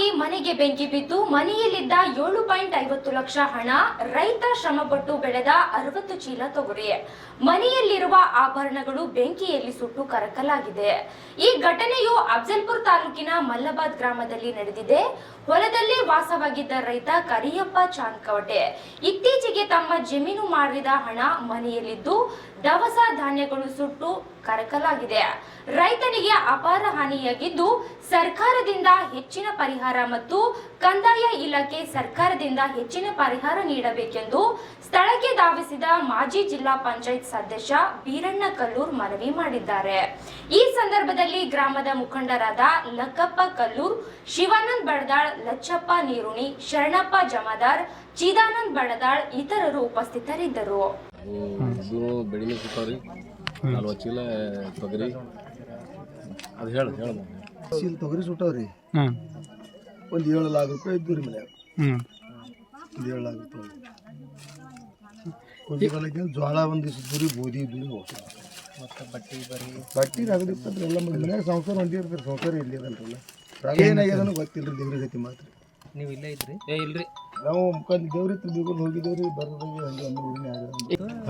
ಅನಿವಾರ್ಯವಾಗಿ ಮನೆಗೆ ಬೆಂಕಿ ಬಿದ್ದು ಮನೆಯಲ್ಲಿದ್ದ ಏಳು ಪಾಯಿಂಟ್ ಐವತ್ತು ಲಕ್ಷ ಹಣ ರೈತ ಶ್ರಮಪಟ್ಟು ಬೆಳೆದ ಅರವತ್ತು ಚೀಲ ತೊಗರಿ. ಮನೆಯಲ್ಲಿರುವ ಆಭರಣಗಳು ಬೆಂಕಿಯಲ್ಲಿ ಸುಟ್ಟು ಕರಕಲಾಗಿದೆ. ಈ ಘಟನೆಯು ಅಫ್ಜಲ್ಪುರ್ ತಾಲೂಕಿನ ಮಲ್ಲಬಾದ್ ಗ್ರಾಮದಲ್ಲಿ ನಡೆದಿದೆ. ಹೊಲದಲ್ಲಿ ವಾಸವಾಗಿದ್ದ ರೈತ ಕರಿಯಪ್ಪ ಚಾಂದ್ಕವಟೆ. ಇತ್ತೀಚೆಗೆ ತಮ್ಮ ಜಮೀನು ಮಾರಿದ ಹಣ ಮನೆಯಲ್ಲಿದ್ದು ದವಸ ಧಾನ್ಯಗಳು ಸುಟ್ಟು ಕರಕಲಾಗಿದೆ. ರೈತನಿಗೆ ಅಪಾರ ಹಾನಿಯಾಗಿದ್ದು ಸರ್ಕಾರದಿಂದ ಹೆಚ್ಚಿನ ಪರಿಹಾರ ಮತ್ತು ಕಂದಾಯ ಇಲಾಖೆ ಸರ್ಕಾರದಿಂದ ಹೆಚ್ಚಿನ ಪರಿಹಾರ ನೀಡಬೇಕೆಂದು ಸ್ಥಳಕ್ಕೆ ಧಾವಿಸಿದ ಮಾಜಿ ಜಿಲ್ಲಾ ಪಂಚಾಯತ್ ಸದಸ್ಯ ಬೀರಣ್ಣ ಕಲ್ಲೂರ್ ಮನವಿ ಮಾಡಿದ್ದಾರೆ. ಈ ಸಂದರ್ಭದಲ್ಲಿ ಗ್ರಾಮದ ಮುಖಂಡರಾದ ಲಕ್ಕಪ್ಪ ಕಲ್ಲೂರ್ ಶಿವಾನಂದ್ ಬಡದಾಳ್ ಲಚ್ಚಪ್ಪ ನೀರುಣಿ ಶರಣಪ್ಪ ಜಮಾದಾರ್ ಚಿದಾನಂದ್ ಬಡದಾಳ್ ಇತರರು ಉಪಸ್ಥಿತರಿದ್ದರು. ತೊಗರಿ. ಅದು ಹೇಳು ಹೇಳು. ತೊಗರಿ ಸುಟ್ಟವ್ರಿ. ಒಂದು ಏಳು ಲಾಖ ರೂಪಾಯಿ ಇದ್ದು ರೀ ಮನ್ಯಾಗ. ಹ್ಞೂ ಒಂದು ಏಳು ಲಾಖ ರೂಪಾಯಿ ಕಾಲಕ್ಕೆ ಜೋಳ ಒಂದು ದಿವಸ ರೀ ಗೋಧಿ ಹೋಗ್ತದೆ. ಮತ್ತು ಬಟ್ಟಿ ಬರೀ ಬಟ್ಟೆ ರಗಡಿ ಇಪ್ಪತ್ತು ಎಲ್ಲ ಮನೆ ಮನ್ಯಾಗ ಸಂಸಾರ ಒಂದೇ ಇರ್ತಾರೆ ಸಂಸಾರ ಇಲ್ಲಿ ಅದಲ್ರಲ್ಲ ಗೊತ್ತಿಲ್ರಿ ಗೊತ್ತಿಲ್ಲ ರೀ ದೇವ್ರ ಗತಿ ಮಾತ್ರ. ನೀವು ಇಲ್ಲೇ ಇದ್ರಿ? ಏ ಇಲ್ರಿ. ನಾವು ಮುಖಾಂತ ದೇವ್ರ ಹತ್ರ ಬೀಗೊಂಡು ಹೋಗಿದ್ದೇವ್ರಿ ಬರೋದಾಗ ಹಂಗೆ ಅಮ್ಮ ಊರಿನ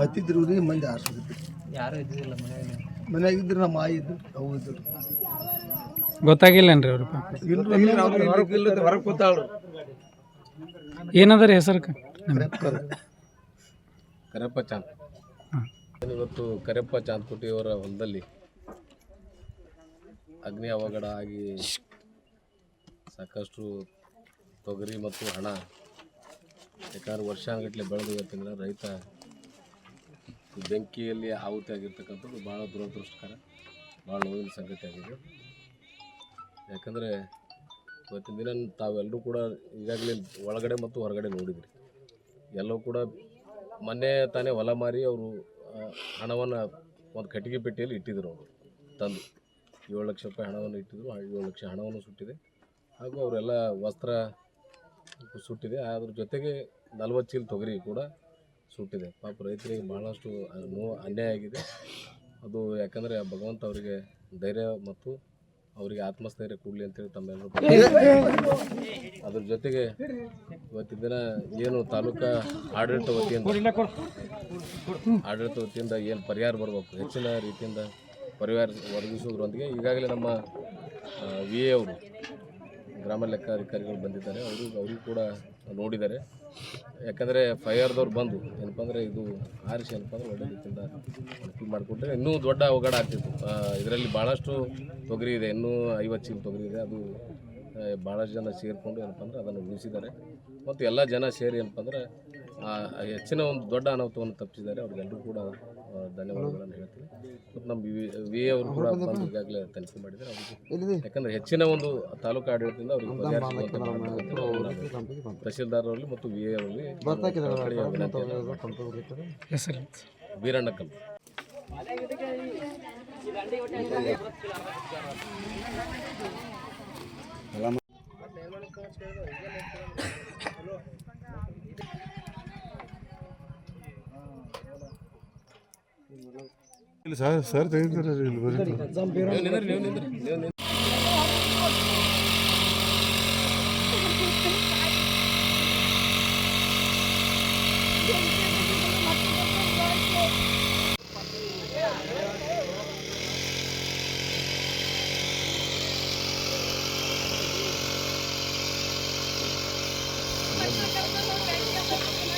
ಹತ್ತಿದ್ರು ರೀ ಮಂದಿ ಆರ್ಸೋದಿತ್ತು ಯಾರು ಇದ್ದಿಲ್ಲ ಮನ್ಯಾಗ ಮನ್ಯಾಗ ಇದ್ರೆ ನಮ್ಮ ಆಯಿ ಇದ್ರು ಅವು ಇದ್ರು. ಗೊತ್ತಾಗಿಲ್ಲೇನ್ರಿ ಅವ್ರ ಹೊರಗೆ ಕೂತಾಳ್ರು. ಏನದ ರೀ ಹೆಸರು ಕರೆಪ್ಪ ಚಾಂದ್. ಇವತ್ತು ಕರೆಪ್ಪ ಚಾಂದ್ಕುಟಿ ಅವರ ಹೊಲದಲ್ಲಿ ಅಗ್ನಿ ಅವಘಡ ಆಗಿ ಸಾಕಷ್ಟು ತೊಗರಿ ಮತ್ತು ಹಣ ಯಾಕಂದ್ರೆ ವರ್ಷಾನುಗಟ್ಟಲೆ ಬೆಳೆದು ಇವತ್ತಿನ ರೈತ ಬೆಂಕಿಯಲ್ಲಿ ಆಹುತಿ ಆಗಿರ್ತಕ್ಕಂಥದ್ದು ಭಾಳ ದುರದೃಷ್ಟಕರ ಭಾಳ ನೋವಿನ ಸಂಗತಿ ಆಗಿದೆ ಯಾಕಂದರೆ ಇವತ್ತಿನ ದಿನ ತಾವೆಲ್ಲರೂ ಕೂಡ ಈಗಾಗಲೇ ಒಳಗಡೆ ಮತ್ತು ಹೊರಗಡೆ ನೋಡಿದ್ರಿ. ಎಲ್ಲವೂ ಕೂಡ ಮೊನ್ನೆ ತಾನೇ ಹೊಲ ಮಾರಿ ಅವರು ಹಣವನ್ನು ಒಂದು ಕಟ್ಟಿಗೆ ಪೆಟ್ಟಿಯಲ್ಲಿ ಇಟ್ಟಿದ್ರು ಅವರು, ತಂದು. ಏಳು ಲಕ್ಷ ರೂಪಾಯಿ ಹಣವನ್ನು ಇಟ್ಟಿದ್ರು ಏಳು ಲಕ್ಷ ಹಣವನ್ನು ಸುಟ್ಟಿದೆ. ಹಾಗೂ ಅವರೆಲ್ಲ ವಸ್ತ್ರ ಸುಟ್ಟಿದೆ. ಅದ್ರ ಜೊತೆಗೆ ನಲ್ವತ್ತು ಚೀಲ ತೊಗರಿ ಕೂಡ ಸುಟ್ಟಿದೆ. ಪಾಪ ರೈತರಿಗೆ ಭಾಳಷ್ಟು ನೋವು ಅನ್ಯಾಯ ಆಗಿದೆ. ಅದು ಯಾಕಂದರೆ ಭಗವಂತ ಅವರಿಗೆ ಧೈರ್ಯ ಮತ್ತು ಅವರಿಗೆ ಆತ್ಮಸ್ಥೈರ್ಯ ಕೂಡಲಿ ಅಂತೇಳಿ ತಮ್ಮೆಲ್ಲರೂ ಅದ್ರ ಜೊತೆಗೆ ಇವತ್ತಿನ ದಿನ ಏನು ತಾಲೂಕಾ ಆಡಳಿತ ವತಿಯಿಂದ ಆಡಳಿತ ವತಿಯಿಂದ ಏನು ಪರಿಹಾರ ಬರಬೇಕು? ಹೆಚ್ಚಿನ ರೀತಿಯಿಂದ ಪರಿಹಾರ ಒದಗಿಸೋದ್ರೊಂದಿಗೆ ಈಗಾಗಲೇ ನಮ್ಮ ವಿ ಎ ಅವರು ಗ್ರಾಮ ಲೆಕ್ಕಾಧಿಕಾರಿಗಳು ಬಂದಿದ್ದಾರೆ. ಅವರು ಅವರು ಕೂಡ ನೋಡಿದ್ದಾರೆ. ಯಾಕಂದರೆ ಫೈರ್ದವ್ರು ಬಂದು ಏನಪ್ಪ ಅಂದರೆ ಇದು ಆರಿಸಿ ಏನಪ್ಪ ಅಂದರೆ ಒಳ್ಳೆ ರೀತಿಯಿಂದ ಅನುಕೂಲ ಮಾಡಿಕೊಟ್ರೆ ಇನ್ನೂ ದೊಡ್ಡ ಅವಘಡ ಆಗ್ತಿತ್ತು. ಇದರಲ್ಲಿ ಭಾಳಷ್ಟು ತೊಗರಿ ಇದೆ, ಇನ್ನೂ ಐವತ್ತು ಚೀಲ ತೊಗರಿ ಇದೆ, ಅದು ಭಾಳಷ್ಟು ಜನ ಸೇರಿಕೊಂಡು ಏನಪ್ಪ ಅಂದರೆ ಅದನ್ನು ಉಳಿಸಿದ್ದಾರೆ. ಮತ್ತು ಎಲ್ಲ ಜನ ಸೇರಿ ಏನಪ್ಪ ಅಂದರೆ ಹೆಚ್ಚಿನ ಒಂದು ದೊಡ್ಡ ಅನಾಹುತವನ್ನು ತಪ್ಪಿಸಿದ್ದಾರೆ, ಅವ್ರಿಗೆಲ್ಲರೂ ಕೂಡ ಧನ್ಯವಾದಗಳನ್ನು ಹೇಳ್ತೀನಿ. ಮತ್ತು ನಮ್ಮ ವಿ ವಿ ಅವರು ಕೂಡ ಬಂದು ಈಗಾಗಲೇ ತನಿಖೆ ಮಾಡಿದ್ದಾರೆ. ಅವರಿಗೆ ಯಾಕಂದರೆ ಹೆಚ್ಚಿನ ಒಂದು ತಾಲೂಕು ಆಡಳಿತದಿಂದ ಅವರಿಗೆ ಪರಿಹರಿಸುವಂತೆ ತಹಶೀಲ್ದಾರರಲ್ಲಿ ಮತ್ತು ವಿ ಎ ಅವರಲ್ಲಿ ವೀರಣ್ಣಕಲ್. ವಿನಂತಿಯನ್ನು ಹೆಸರು ಬೀರಣ್ಣಕಲ್ ಇಲ್ಲ ಸರ್ ಸರ್ ತೆಗಿತಾರೆ ಇಲ್ಲಿ ಬರೀ ನೀವು ನಿಂದ್ರಿ ನೀವು ನಿಂದ್ರಿ ನೀವು ನಿಂದ್ರಿ Thank you.